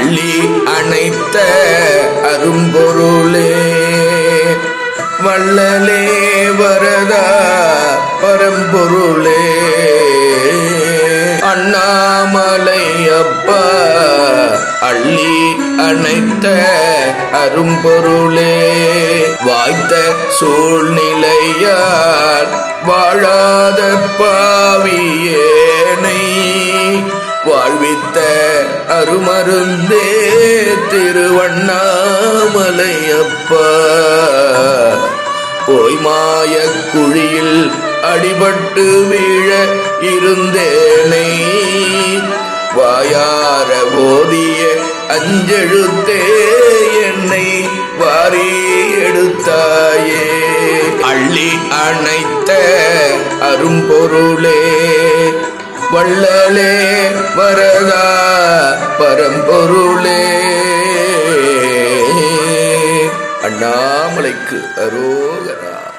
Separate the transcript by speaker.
Speaker 1: அள்ளி அணைத்த அரும்பொருளே. வள்ளலே வரதா பரம்பொருளே. அண்ணாமலை அப்பா அள்ளி அணைத்த அரும்பொருளே. வாய்த்த சூழ்நிலையால் வாழாத பாவியேனை வாழ்வித்த அருமருந்தே திருவண்ணாமலையப்பா. போய் மாய குழியில் அடிபட்டு வீழ இருந்தேனை. வாயார போதிய அஞ்செழுத்தே என்னை வாரி எடுத்தாயே. அள்ளி அணைத்த அரும்பொருளே வள்ளலே அண்ணாமலைக்கு அரோகரா.